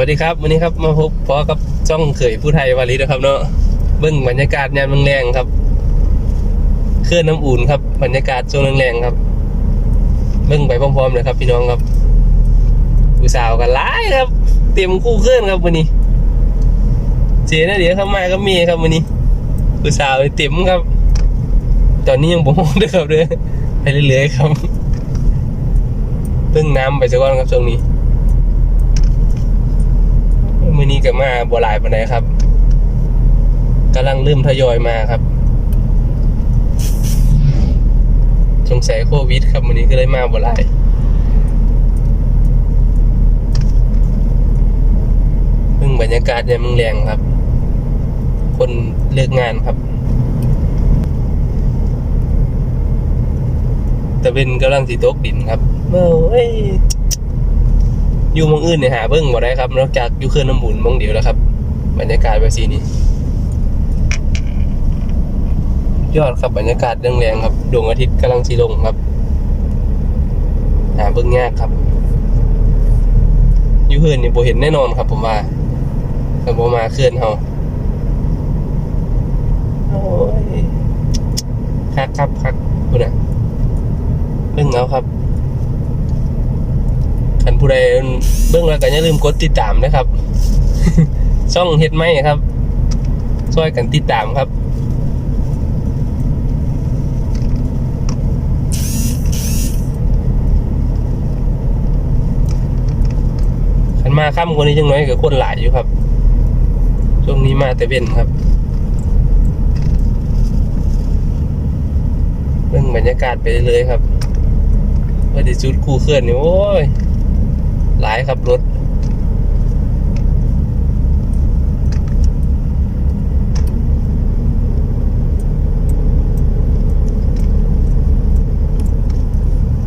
วัสดีครับวันนี้ครับมาพบพอกับจ้องเขยผู้ไทยวารีนะครับเนาะเบิ้งบรรยากาศยามแรงๆครับเคลื่อนน้ำอุ่นครับบรรยากาศช่วงแรงๆครับเบิ้งไปพร้อมๆเลยครับ พี่น้องครับผู้สาวกันหลายครับ เตรียมคู่เคลื่อนครับวันนี้เจนะเดี๋ยวเข้ามาก็มีครับวันนี้ผู้สาวเต็มครับ ตอนนี้ยังบ่มองด้วยครับเด้อไปเรื่อยๆครับเพิ่งน้ำไปสักก่อนครับช่วงนี้ มือนี้ก็มาบัวลายปานใดครับกำลังเริ่มทยอยมาครับสงสัยโควิด ครับวันนี้ก็เลยมาบัวลายเพิ่งบรรยากาศเนี่ยมึงแรงครับ คนเลิกงานครับแต่เป็นกำลังสีตกดินครับเมื่อ อยู่มองอื่นเนี่ยหาเบิ้งบ่ได้ครับ นอกจากอยู่เคลื่อนน้ำบุญมองเดียวแล้วครับบรรยากาศแบบสีนี้ยอดครับบรรยากาศแรงๆครับดวงอาทิตย์กำลังสีลงครับหาเบิ้งยากครับอยู่เฮือนนี่โบเห็นแน่นอนครับ ผมว่าแต่โบมาเคลื่อนเฮาโอ้ยคักครับคักคุณน่ะเบิ้งเอาครับ ผู้ใดเบื้องแล้วก็อย่าลืมกดติดตามนะครับ ช่องเฮ็ดไหมครับ ช่วยกันติดตามครับขันมาค่ำกว่านี้จังน้อยกับคนหลายอยู่ครับ ช่วงนี้มาแต่เว้นครับเรื่องบรรยากาศไปเรื่อยครับว่าที่จุดคู่เคลื่อนนี่โอ้ย หลายครับรถ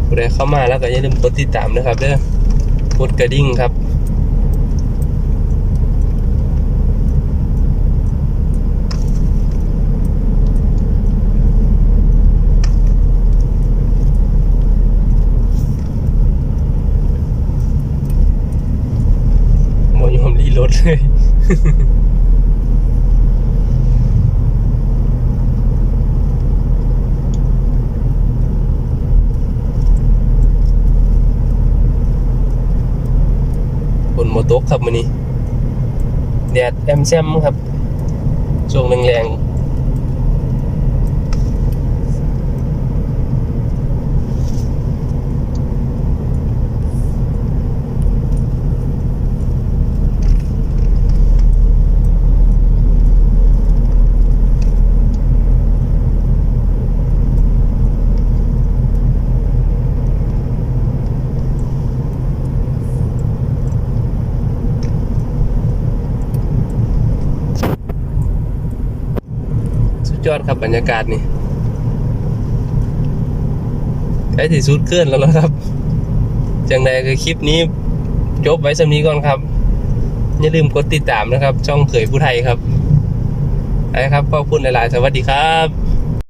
ผู้ใดเข้ามาแล้วก็อย่าลืมกดติดตามนะครับเด้อกดกระดิ่งครับ โมย อมรีรถเลยฝนโมตกครับมันนี้แดดแอมแซมครับช่วงแรงๆ ยอดครับบรรยากาศนี่ใกล้ที่สุดเคลื่อนแล้วนะครับ จังใดคือคลิปนี้ จบไว้สำนี้ก่อนครับ อย่าลืมกดติดตามนะครับ ช่องเผยผู้ไทยครับไปครับขอบคุณหลาย ๆ สวัสดีครับ